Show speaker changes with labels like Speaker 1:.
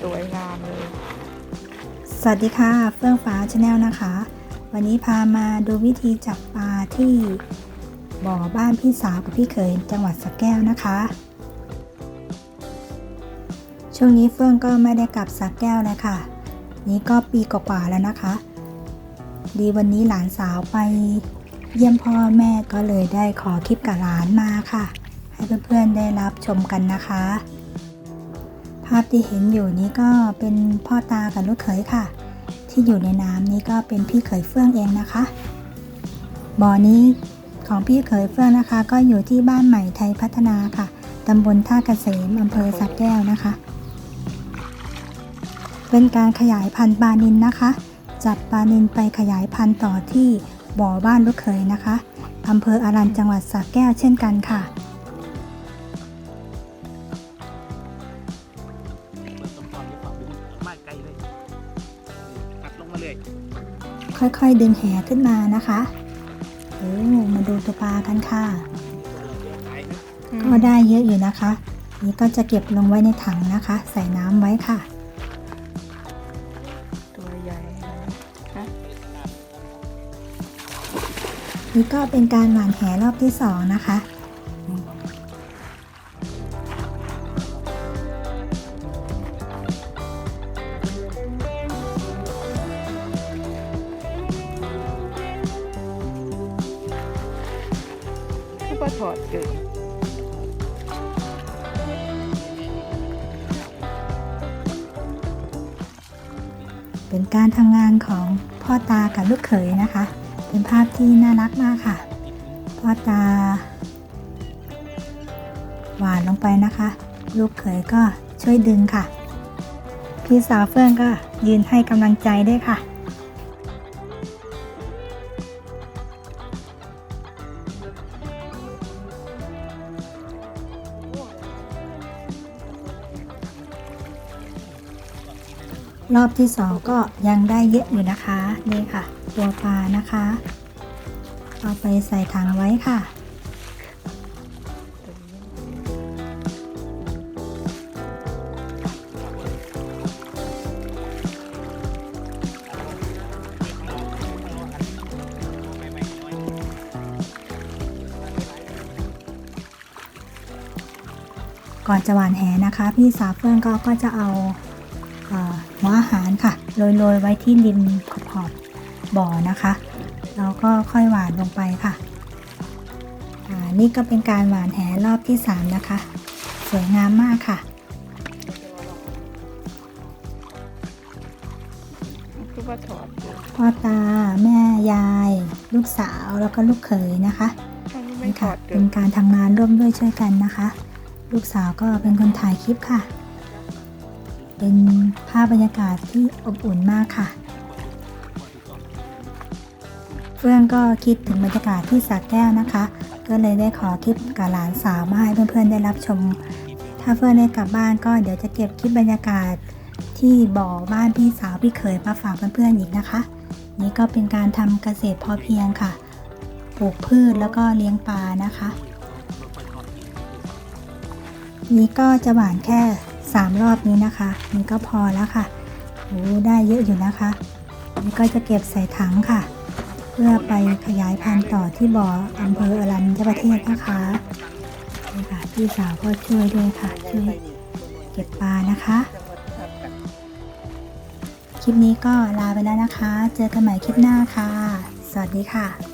Speaker 1: สวยงามเลย
Speaker 2: สวัสดีค่ะ เฟื่องฟ้าชาแนลนะคะ วันนี้พามาดูวิธีจับปลาที่บ่อบ้านพี่สาวกับพี่เขยจังหวัดสระแก้วนะคะ ช่วงนี้เฟื่องก็ไม่ได้กลับสระแก้วเลยค่ะ นี่ก็ปีกว่าๆแล้วนะคะ ดีวันนี้หลานสาวไปเยี่ยมพ่อแม่ก็เลยได้ขอคลิปกับหลานมาค่ะ ให้เพื่อนๆได้รับชมกันนะคะ ภาพที่เห็นอยู่นี้ก็เป็นพ่อตากับลูกเขยค่ะ ที่อยู่ในน้ำนี้ก็เป็นพี่เขยเฟื่องเองนะคะ บ่อนี้ของพี่เขยเฟื่องนะคะ ก็อยู่ที่บ้านใหม่ไทยพัฒนาค่ะตำบลท่าเกษมอำเภอสักแก้วนะคะ เป็นการขยายพันธุ์ปลานินนะคะ จับปลานินไปขยายพันธุ์ต่อที่บ่อบ้านลูกเขยนะคะอำเภออารันจังหวัดสระแก้วเช่นกันค่ะ
Speaker 3: มากไกลเลยตัดลงมาเลย
Speaker 2: ค่อยๆ ดึงแหขึ้นมานะคะโอ้มาดูตัวปลากันค่ะ
Speaker 3: ไกลนะ
Speaker 2: ก็ได้เยอะอยู่นะคะ นี่ก็จะเก็บลงไว้ในถังนะคะ ใส่น้ำไว้ค่ะ
Speaker 1: ตัวใหญ่นะ
Speaker 2: นี่ก็เป็นการหว่านแหรอบที่สองนะคะ
Speaker 1: คือว่าถอดเกิด
Speaker 2: เป็นการทำงานของพ่อตากับลูกเขยนะคะ เป็นภาพที่น่ารักมากค่ะ พ่อตา หวานลงไปนะคะ ลูกเขยก็ช่วยดึงค่ะ พี่สาวเฟื่องก็ยืนให้กำลังใจด้วยค่ะ รอบที่สองก็ยังได้เยอะอยู่นะคะนี่ค่ะ ตัวปลานะคะ เอาไปใส่ถังไว้ค่ะก่อนจะหวานแหนะคะ พี่สาวเฟื่องก็ก็จะเอา หัวอาหารค่ะโรยๆไว้ที่ริมขอบๆบ่อนะคะแล้วก็ค่อยหวานลงไปค่ะอ่านี่ก็เป็นการหวานแหรอบที่ 3 นะคะ สวยงามมากค่ะ
Speaker 1: คือว่าถอดเกิด
Speaker 2: พ่อตาแม่ยาย ลูกสาวแล้วก็ลูกเขยนะคะ
Speaker 1: อันนี้ไม่
Speaker 2: นี่
Speaker 1: ถ
Speaker 2: ค่ะ
Speaker 1: อดเกิ
Speaker 2: เป็
Speaker 1: ด
Speaker 2: นการทำงานร่วมด้วยช่วยกันนะคะ ลูกสาวก็เป็นคนถ่ายคลิปค่ะ เป็นภาพบรรยากาศที่อบอุ่นมากค่ะ เฟื่องก็คิดถึงบรรยากาศที่สักแก้วนะคะ ก็เลยได้ขอคลิปกับหลานสาวมาให้เพื่อนๆได้รับชม ถ้าเฟื่องได้กลับบ้านก็เดี๋ยวจะเก็บคลิปบรรยากาศที่บ่อบ้านพี่สาวพี่เขยมาฝากเพื่อนๆอีกนะคะ นี่ก็เป็นการทำเกษตรพอเพียงค่ะ ปลูกพืชแล้วก็เลี้ยงปลานะคะ นี่ก็จะหวานแค่ 3 รอบนี้นะคะนี่ก็พอแล้วค่ะโอ้ได้เยอะอยู่นะคะนี่ก็จะเก็บใส่ถังค่ะ เพื่อไปขยายพันธุ์ต่อที่บ่ออำเภออรัญญประเทศนะคะนี่ค่ะพี่สาวก็ช่วยด้วยค่ะช่วยเก็บปลานะคะคลิปนี้ก็ลาไปแล้วนะคะ เจอกันใหม่คลิปหน้าค่ะ สวัสดีค่ะ